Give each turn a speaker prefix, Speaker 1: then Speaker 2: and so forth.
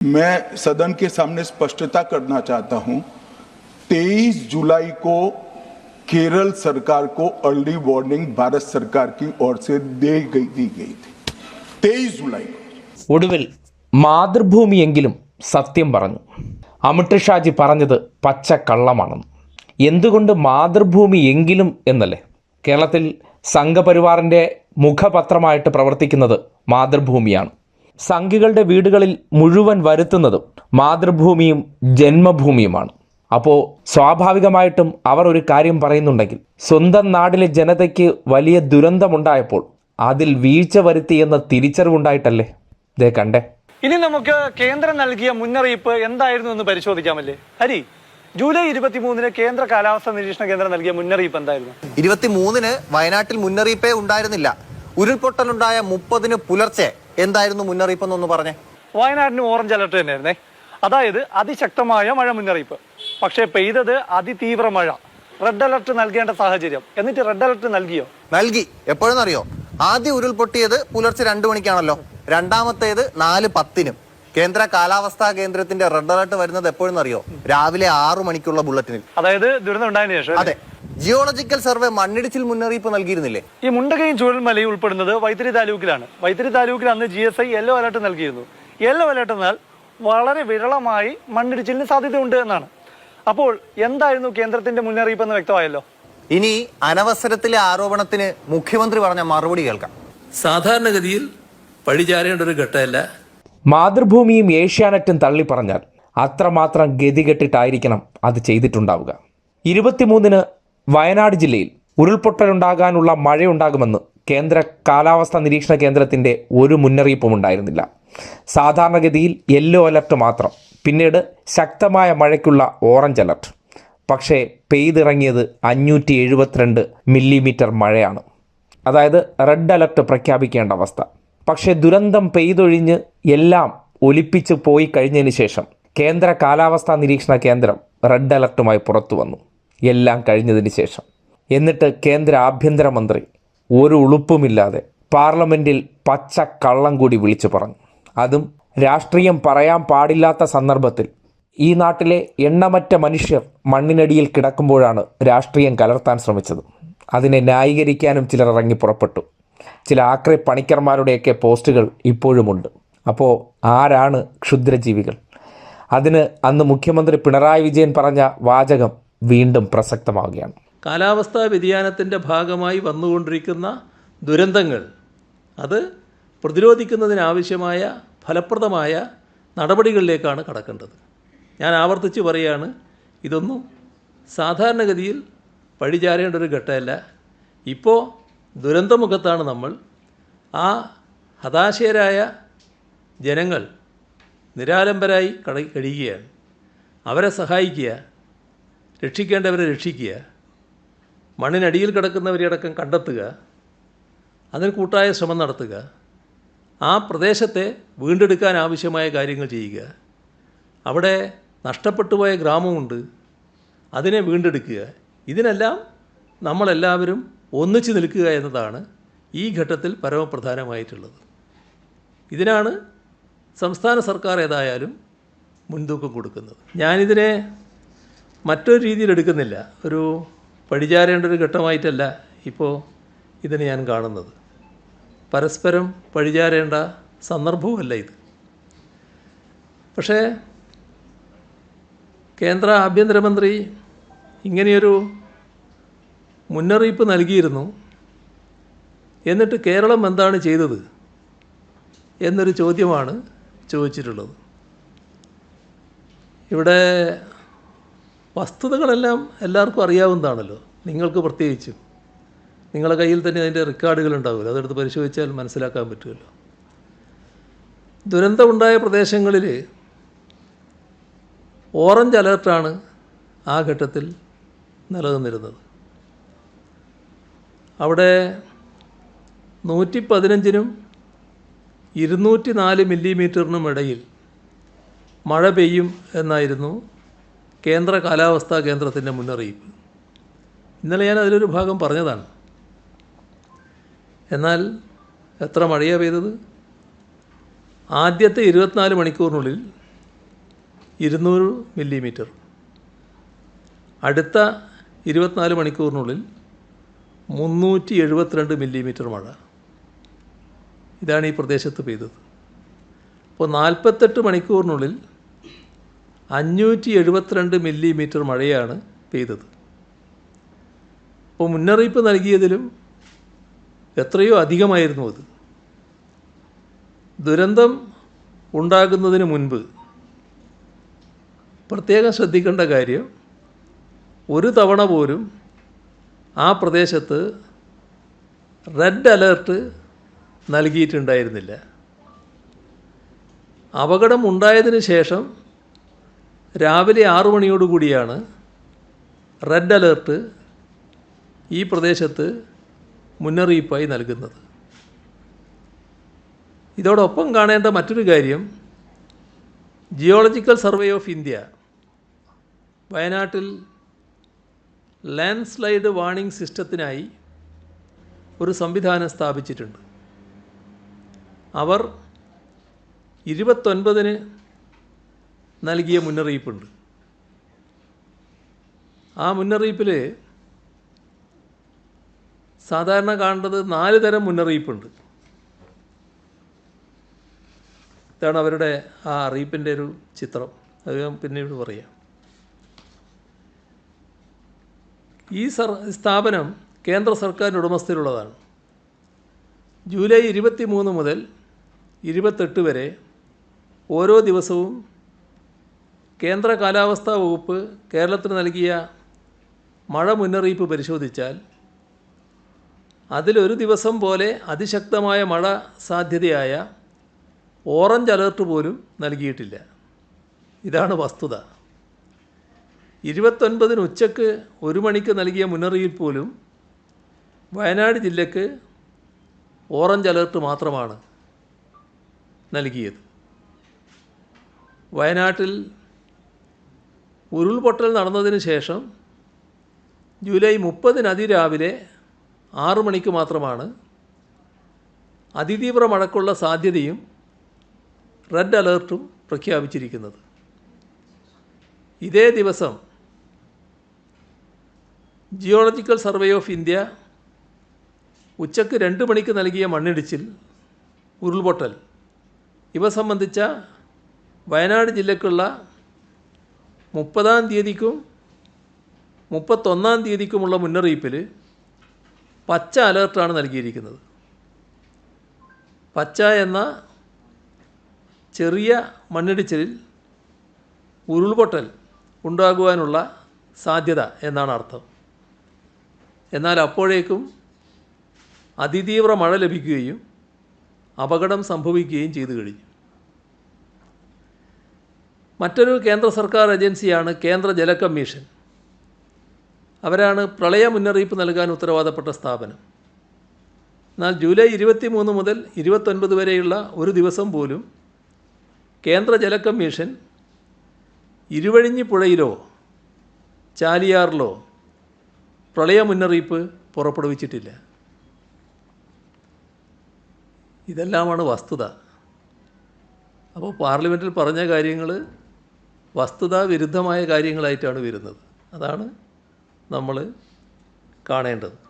Speaker 1: मैं सदन के सामने स्पष्टता करना चाहता हूं 23 जुलाई को केरल सरकार को अर्ली वार्निंग भारत सरकार की ओर से दे गई दी गई थी 23 जुलाई को
Speaker 2: ഒടുവിൽ മാതൃഭൂമിയെങ്കിലും സത്യം പറഞ്ഞു അമിത് ഷാജി പറഞ്ഞത് പച്ച കള്ളമാണെന്ന് എന്തുകൊണ്ട് മാതൃഭൂമി എങ്കിലും എന്നല്ലേ കേരളത്തിൽ സംഘപരിവാറിൻ്റെ മുഖപത്രമായിട്ട് പ്രവർത്തിക്കുന്നത് മാതൃഭൂമിയാണ് സംഘികളുടെ വീടുകളിൽ മുഴുവൻ വരുത്തുന്നതും മാതൃഭൂമിയും ജന്മഭൂമിയുമാണ്. അപ്പോൾ സ്വാഭാവികമായിട്ടും അവർ ഒരു കാര്യം പറയുന്നുണ്ടെങ്കിൽ സ്വന്തം നാടിലെ ജനതയ്ക്ക് വലിയ ദുരന്തമുണ്ടായപ്പോൾ അതിൽ വീഴ്ച വരുത്തിയെന്ന തിരിച്ചറിവുണ്ടായിട്ടല്ലേ? ഇതേ കണ്ടേ.
Speaker 3: ഇനി നമുക്ക് കേന്ദ്രം നൽകിയ മുന്നറിയിപ്പ് എന്തായിരുന്നു എന്ന് പരിശോധിക്കാമല്ലേ ഹരി ജൂലൈ ഇരുപത്തിമൂന്നിന് കേന്ദ്ര കാലാവസ്ഥാ നിരീക്ഷണ കേന്ദ്രം നൽകിയ മുന്നറിയിപ്പ് എന്തായിരുന്നു?
Speaker 4: ഇരുപത്തിമൂന്നിന് വയനാട്ടിൽ മുന്നറിയിപ്പേ ഉണ്ടായിരുന്നില്ല. ഉരുൾപൊട്ടലുണ്ടായ മുപ്പതിന് പുലർച്ചെ എന്തായിരുന്നു മുന്നറിയിപ്പ് എന്നൊന്ന് പറഞ്ഞേ.
Speaker 3: വയനാടിന് ഓറഞ്ച് അലർട്ട് തന്നെയായിരുന്നേ. അതായത് അതിശക്തമായ മഴ മുന്നറിയിപ്പ്. പക്ഷേ പെയ്തത് അതിതീവ്ര മഴ. റെഡ് അലർട്ട് നൽകേണ്ട സാഹചര്യം. എന്നിട്ട് റെഡ് അലർട്ട് നൽകിയോ?
Speaker 4: നൽകി. എപ്പോഴെന്നറിയോ? ആദ്യം ഉരുൾപൊട്ടിയത് പുലർച്ചെ രണ്ടു മണിക്കാണല്ലോ. രണ്ടാമത്തേത് നാല് പത്തിനും. കേന്ദ്ര കാലാവസ്ഥാ കേന്ദ്രത്തിന്റെ റെഡ് അലർട്ട് വരുന്നത് എപ്പോഴെന്നറിയോ? രാവിലെ ആറു മണിക്കുള്ള ബുള്ളറ്റിനിൽ.
Speaker 3: അതായത് ദുരന്തം ഉണ്ടായതിനു ശേഷം
Speaker 4: അതെ. ജിയോളജിക്കൽ സർവേ മണ്ണിടിച്ചിൽ മുന്നറിയിപ്പ് നൽകിയിരുന്നില്ലേ?
Speaker 3: ഈ മുണ്ടകയും ചുഴൽമലയും ഉൾപ്പെടുന്നത് വൈത്തിരി താലൂക്കിലാണ്. വൈത്തിരി താലൂക്കിൽ അന്ന് G S I yellow alert നൽകിയിരുന്നു. യെല്ലോ അലർട്ട് എന്നാൽ വളരെ വിരളമായി മണ്ണിടിച്ചിലിന് സാധ്യതയുണ്ട് എന്നാണ്. അപ്പോൾ എന്തായിരുന്നു കേന്ദ്രത്തിന്റെ മുന്നറിയിപ്പ് എന്ന് വ്യക്തമായല്ലോ?
Speaker 4: ഇനി അനവസരത്തിലെ ആരോപണത്തിന് മുഖ്യമന്ത്രി പറഞ്ഞ മറുപടി കേൾക്കാം.
Speaker 5: സാധാരണഗതിയിൽ പഴിചാരേണ്ട ഒരു ഘട്ടമല്ല.
Speaker 2: മാതൃഭൂമിയും ഏഷ്യാനെറ്റും തള്ളി പറഞ്ഞാൽ അത്രമാത്രം ഗതികെട്ടിട്ടായിരിക്കണം അത് ചെയ്തിട്ടുണ്ടാവുക. ഇരുപത്തിമൂന്നിന് വയനാട് ജില്ലയിൽ ഉരുൾപൊട്ടലുണ്ടാകാനുള്ള മഴയുണ്ടാകുമെന്ന് കേന്ദ്ര കാലാവസ്ഥാ നിരീക്ഷണ കേന്ദ്രത്തിന്റെ ഒരു മുന്നറിയിപ്പും ഉണ്ടായിരുന്നില്ല. സാധാരണഗതിയിൽ യെല്ലോ അലർട്ട് മാത്രം പിന്നീട് ശക്തമായ മഴയ്ക്കുള്ള ഓറഞ്ച് അലർട്ട് പക്ഷേ പെയ്തിറങ്ങിയത് അഞ്ഞൂറ്റി എഴുപത്തിരണ്ട് മില്ലിമീറ്റർ മഴയാണ്. അതായത് റെഡ് അലർട്ട് പ്രഖ്യാപിക്കേണ്ട അവസ്ഥ. പക്ഷേ ദുരന്തം പെയ്തൊഴിഞ്ഞ് എല്ലാം ഒലിപ്പിച്ച് പോയി കഴിഞ്ഞതിന് ശേഷം കേന്ദ്ര കാലാവസ്ഥാ നിരീക്ഷണ കേന്ദ്രം റെഡ് അലർട്ടുമായി പുറത്തു വന്നു എല്ലാം കഴിഞ്ഞതിന് ശേഷം. എന്നിട്ട് കേന്ദ്ര ആഭ്യന്തരമന്ത്രി ഒരു ഉളുപ്പുമില്ലാതെ പാർലമെന്റിൽ പച്ച കള്ളം കൂടി വിളിച്ചു പറഞ്ഞു. അതും രാഷ്ട്രീയം പറയാൻ പാടില്ലാത്ത സന്ദർഭത്തിൽ ഈ നാട്ടിലെ എണ്ണമറ്റ മനുഷ്യർ മണ്ണിനടിയിൽ കിടക്കുമ്പോഴാണ് രാഷ്ട്രീയം കലർത്താൻ ശ്രമിച്ചത്. അതിനെ ന്യായീകരിക്കാനും ചിലർ ഇറങ്ങി പുറപ്പെട്ടു. ചില ആക്രി പണിക്കർമാരുടെയൊക്കെ പോസ്റ്റുകൾ ഇപ്പോഴുമുണ്ട്. അപ്പോൾ ആരാണ് ക്ഷുദ്രജീവികൾ? അതിന് അന്ന് മുഖ്യമന്ത്രി പിണറായി വിജയൻ പറഞ്ഞ വാചകം വീണ്ടും പ്രസക്തമാവുകയാണ്.
Speaker 5: കാലാവസ്ഥാ വ്യതിയാനത്തിന്റെ ഭാഗമായി വന്നുകൊണ്ടിരിക്കുന്ന ദുരന്തങ്ങൾ അത് പ്രതിരോധിക്കുന്നതിനാവശ്യമായ ഫലപ്രദമായ നടപടികളിലേക്കാണ് കടക്കേണ്ടത്. ഞാൻ ആവർത്തിച്ച് പറയുകയാണ് ഇതൊന്നും സാധാരണഗതിയിൽ പഴിചാരേണ്ട ഒരു ഘട്ടമല്ല. ഇപ്പോൾ ദുരന്തമുഖത്താണ് നമ്മൾ. ആ ഹതാശയരായ ജനങ്ങൾ നിരാലംബരായി കഴിയുകയാണ്. അവരെ സഹായിക്കുക. രക്ഷിക്കേണ്ടവരെ രക്ഷിക്കുക മണ്ണിനടിയിൽ കിടക്കുന്നവരെ അടക്കം കണ്ടെത്തുക അതിന് കൂട്ടായ ശ്രമം നടത്തുക ആ പ്രദേശത്തെ വീണ്ടെടുക്കാൻ ആവശ്യമായ കാര്യങ്ങൾ ചെയ്യുക. അവിടെ നഷ്ടപ്പെട്ടു പോയ ഗ്രാമമുണ്ട് അതിനെ വീണ്ടെടുക്കുക. ഇതിനെല്ലാം നമ്മളെല്ലാവരും ഒന്നിച്ചു നിൽക്കുക എന്നതാണ് ഈ ഘട്ടത്തിൽ പരമപ്രധാനമായിട്ടുള്ളത്. ഇതിനാണ് സംസ്ഥാന സർക്കാർ ഏതായാലും മുൻതൂക്കം കൊടുക്കുന്നത്. ഞാനിതിനെ മറ്റൊരു രീതിയിൽ എടുക്കുന്നില്ല. ഒരു പഴിചാരേണ്ട ഒരു ഘട്ടമായിട്ടല്ല ഇപ്പോൾ ഇതിനെ ഞാൻ കാണുന്നത്. പരസ്പരം പഴിചാരേണ്ട സന്ദർഭവുമല്ല ഇത്. പക്ഷേ കേന്ദ്ര ആഭ്യന്തരമന്ത്രി ഇങ്ങനെയൊരു മുന്നറിയിപ്പ് നൽകിയിരുന്നു. എന്നിട്ട് കേരളം എന്താണ് ചെയ്തത് എന്നൊരു ചോദ്യമാണ് ചോദിച്ചിട്ടുള്ളത്. ഇവിടെ വസ്തുതകളെല്ലാം എല്ലാവർക്കും അറിയാവുന്നതാണല്ലോ. നിങ്ങൾക്ക് പ്രത്യേകിച്ചും. നിങ്ങളുടെ കയ്യിൽ തന്നെ അതിന്റെ റെക്കോർഡുകൾ ഉണ്ടാവുമല്ലോ അതെടുത്ത് പരിശോധിച്ചാൽ മനസ്സിലാക്കാൻ പറ്റുമല്ലോ. ദുരന്തമുണ്ടായ പ്രദേശങ്ങളിൽ ഓറഞ്ച് അലർട്ടാണ് ആ ഘട്ടത്തിൽ നിലനിന്നിരുന്നത്. അവിടെ നൂറ്റി പതിനഞ്ചിനും ഇരുന്നൂറ്റി നാല് മില്ലിമീറ്ററിനും ഇടയിൽ മഴ പെയ്യും എന്നായിരുന്നു കേന്ദ്ര കാലാവസ്ഥാ കേന്ദ്രത്തിന്റെ മുന്നറിയിപ്പ്. ഇന്നലെ ഞാൻ അതിലൊരു ഭാഗം പറഞ്ഞതാണ്. എന്നാൽ എത്ര മഴയാണ് പെയ്തത്? ആദ്യത്തെ ഇരുപത്തിനാല് മണിക്കൂറിനുള്ളിൽ ഇരുന്നൂറ് മില്ലിമീറ്റർ. അടുത്ത ഇരുപത്തിനാല് മണിക്കൂറിനുള്ളിൽ മുന്നൂറ്റി എഴുപത്തിരണ്ട് മില്ലിമീറ്റർ മഴ. ഇതാണ് ഈ പ്രദേശത്ത് പെയ്തത്. അപ്പോൾ നാൽപ്പത്തെട്ട് മണിക്കൂറിനുള്ളിൽ അഞ്ഞൂറ്റി എഴുപത്തിരണ്ട് മില്ലിമീറ്റർ മഴയാണ് പെയ്തത്. അപ്പോൾ മുന്നറിയിപ്പ് നൽകിയതിലും എത്രയോ അധികമായിരുന്നു അത്. ദുരന്തം ഉണ്ടാകുന്നതിന് മുൻപ് പ്രത്യേകം ശ്രദ്ധിക്കേണ്ട കാര്യം ഒരു തവണ പോലും ആ പ്രദേശത്ത് റെഡ് അലേർട്ട് നൽകിയിട്ടുണ്ടായിരുന്നില്ല. അപകടം ഉണ്ടായതിന് ശേഷം രാവിലെ ആറു മണിയോടുകൂടിയാണ് റെഡ് അലേർട്ട് ഈ പ്രദേശത്ത് മുന്നറിയിപ്പായി നൽകുന്നത്. ഇതോടൊപ്പം കാണേണ്ട മറ്റൊരു കാര്യം ജിയോളജിക്കൽ സർവേ ഓഫ് ഇന്ത്യ വയനാട്ടിൽ ലാൻഡ് സ്ലൈഡ് വാണിംഗ് സിസ്റ്റത്തിനായി ഒരു സംവിധാനം സ്ഥാപിച്ചിട്ടുണ്ട്. അവർ ഇരുപത്തൊൻപതിന് നൽകിയ മുന്നറിയിപ്പുണ്ട്. ആ മുന്നറിയിപ്പിൽ സാധാരണ കാണേണ്ടത് നാല് തരം മുന്നറിയിപ്പുണ്ട്. ഇതാണ് അവരുടെ ആ അറിയിപ്പിന്റെ ഒരു ചിത്രം. അത് ഞാൻ പിന്നീട് പറയാം. ഈ സർ സ്ഥാപനം കേന്ദ്ര സർക്കാരിന്റെ ഉടമസ്ഥയിലുള്ളതാണ്. ജൂലൈ ഇരുപത്തി മൂന്ന് മുതൽ ഇരുപത്തെട്ട് വരെ ഓരോ ദിവസവും കേന്ദ്ര കാലാവസ്ഥാ വകുപ്പ് കേരളത്തിന് നൽകിയ മഴ മുന്നറിയിപ്പ് പരിശോധിച്ചാൽ അതിലൊരു ദിവസം പോലെ അതിശക്തമായ മഴ സാധ്യതയായ ഓറഞ്ച് അലേർട്ട് പോലും നൽകിയിട്ടില്ല. ഇതാണ് വസ്തുത. ഇരുപത്തൊൻപതിന് ഉച്ചയ്ക്ക് ഒരു മണിക്ക് നൽകിയ മുന്നറിയിപ്പ് പോലും വയനാട് ജില്ലയ്ക്ക് ഓറഞ്ച് അലേർട്ട് മാത്രമാണ് നൽകിയത്. വയനാട്ടിൽ ഉരുൾപൊട്ടൽ നടന്നതിന് ശേഷം ജൂലൈ മുപ്പതിന് അതിരാവിലെ ആറു മണിക്ക് മാത്രമാണ് അതിതീവ്ര മഴക്കുള്ള സാധ്യതയും റെഡ് അലേർട്ടും പ്രഖ്യാപിച്ചിരിക്കുന്നത്. ഇതേ ദിവസം ജിയോളജിക്കൽ സർവേ ഓഫ് ഇന്ത്യ ഉച്ചയ്ക്ക് രണ്ട് മണിക്ക് നൽകിയ മണ്ണിടിച്ചിൽ ഉരുൾപൊട്ടൽ ഇവ സംബന്ധിച്ച വയനാട് ജില്ലക്കുള്ള മുപ്പതാം തീയതിക്കും മുപ്പത്തൊന്നാം തീയതിക്കുമുള്ള മുന്നറിയിപ്പിൽ പച്ച അലേർട്ടാണ് നൽകിയിരിക്കുന്നത്. പച്ച എന്ന ചെറിയ മണ്ണിടിച്ചിലിൽ ഉരുൾപൊട്ടൽ ഉണ്ടാകുവാനുള്ള സാധ്യത എന്നാണ് അർത്ഥം. എന്നാൽ അപ്പോഴേക്കും അതിതീവ്ര മഴ ലഭിക്കുകയും അപകടം സംഭവിക്കുകയും ചെയ്തു കഴിഞ്ഞു. മറ്റൊരു കേന്ദ്ര സർക്കാർ ഏജൻസിയാണ് കേന്ദ്ര ജല കമ്മീഷൻ. അവരാണ് പ്രളയ മുന്നറിയിപ്പ് നൽകാൻ ഉത്തരവാദപ്പെട്ട സ്ഥാപനം. എന്നാൽ ജൂലൈ ഇരുപത്തി മൂന്ന് മുതൽ ഇരുപത്തൊൻപത് വരെയുള്ള ഒരു ദിവസം പോലും കേന്ദ്ര ജല കമ്മീഷൻ ഇരുവഴിഞ്ഞി പുഴയിലോ ചാലിയാറിലോ പ്രളയ മുന്നറിയിപ്പ് പുറപ്പെടുവിച്ചിട്ടില്ല. ഇതെല്ലാമാണ് വസ്തുത. അപ്പോൾ പാർലമെന്റിൽ പറഞ്ഞ കാര്യങ്ങൾ വസ്തുതാ വിരുദ്ധമായ കാര്യങ്ങളായിട്ടാണ് വരുന്നത്. അതാണ് നമ്മൾ കാണേണ്ടത്.